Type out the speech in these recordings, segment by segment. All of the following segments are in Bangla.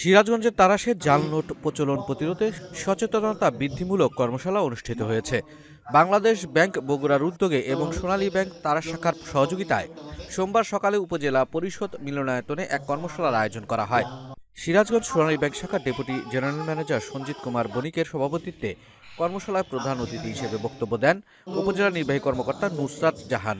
সিরাজগঞ্জের তারাশে জাল নোট প্রচলন প্রতিরোধে সচেতনতা বৃদ্ধিমূলক কর্মশালা অনুষ্ঠিত হয়েছে। বাংলাদেশ ব্যাংক বগুড়ার উদ্যোগে এবং সোনালী ব্যাংক তারা শাখার সহযোগিতায় সোমবার সকালে উপজেলা পরিষদ মিলনায়তনে এক কর্মশালার আয়োজন করা হয়। সিরাজগঞ্জ সোনালী ব্যাংক শাখার deputy general manager Sanjit Kumar বণিকের সভাপতিত্বে কর্মশালায় প্রধান অতিথি হিসেবে বক্তব্য দেন উপজেলা নির্বাহী কর্মকর্তা নুসরাত জাহান।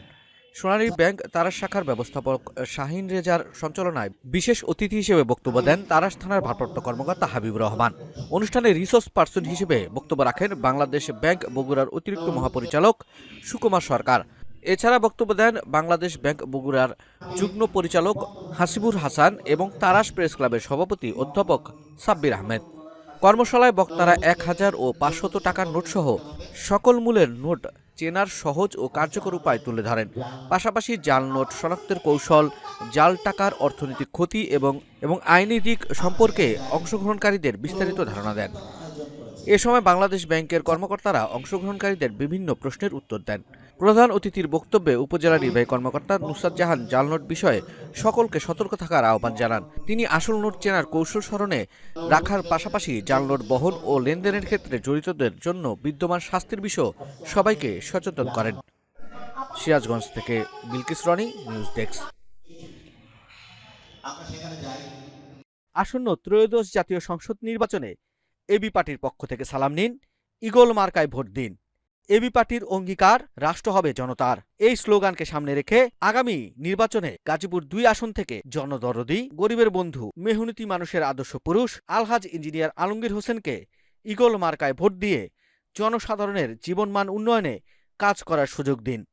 সোনালী ব্যাংক তারাস শাখার ব্যবস্থাপক শাহিন রেজার সঞ্চালনায় বিশেষ অতিথি হিসেবে বক্তব্য দেন তারাস থানার ভারপ্রাপ্ত কর্মকর্তা হাবিবুর রহমান। অনুষ্ঠানে রিসোর্স পার্সন হিসেবে বক্তব্য রাখেন বাংলাদেশ ব্যাংক বগুড়ার অতিরিক্ত মহাপরিচালক সুকুমার সরকার। এছাড়া বক্তব্য দেন বাংলাদেশ ব্যাংক বগুড়ার যুগ্ম পরিচালক হাসিবুর হাসান এবং তারাস প্রেস ক্লাবের সভাপতি অধ্যাপক সাব্বির আহমেদ। কর্মশালায় বক্তারা এক হাজার ও পাঁচশত টাকার নোটসহ সকল মূলের নোট চেনার সহজ ও কার্যকর উপায় তুলে ধরেন। পাশাপাশি জাল নোট, শনাক্তের কৌশল, জাল টাকার অর্থনৈতিক ক্ষতি এবং এবং আইনি দিক সম্পর্কে অংশগ্রহণকারীদের বিস্তারিত ধারণা দেন। এ সময় বাংলাদেশ ব্যাংকের কর্মকর্তারা অংশগ্রহণকারীদের বিভিন্ন প্রশ্নের উত্তর দেন। প্রধান অতিথির বক্তব্যে উপজেলা নির্বাহী কর্মকর্তা নুসরাত জাহান জাল নোট বিষয়ে সকলকে সতর্ক থাকার আহ্বান জানান। তিনি আসল নোট চেনার কৌশল স্মরণে রাখার পাশাপাশি জাল নোট বহন ও লেনদেনের ক্ষেত্রে জড়িতদের জন্য বিদ্যমান শাস্তির বিষয়ে সবাইকে সচেতন করেন। সিরাজগঞ্জ থেকে বিলকিস রনি, নিউজ ডেস্ক। আসন্ন ত্রয়োদশ জাতীয় সংসদ নির্বাচনে এবি পার্টির পক্ষ থেকে সালাম নিন। ইগল মার্কায় ভোট দিন। এবি পার্টির অঙ্গীকার রাষ্ট্র হবে জনতার। এই স্লোগানকে সামনে রেখে আগামী নির্বাচনে গাজীপুর দুই আসন থেকে জনদরদি, গরিবের বন্ধু, মেহনতি মানুষের আদর্শ পুরুষ, আলহাজ ইঞ্জিনিয়ার আলমগীর হোসেনকে ইগল মার্কায় ভোট দিয়ে জনসাধারণের জীবনমান উন্নয়নে কাজ করার সুযোগ দিন।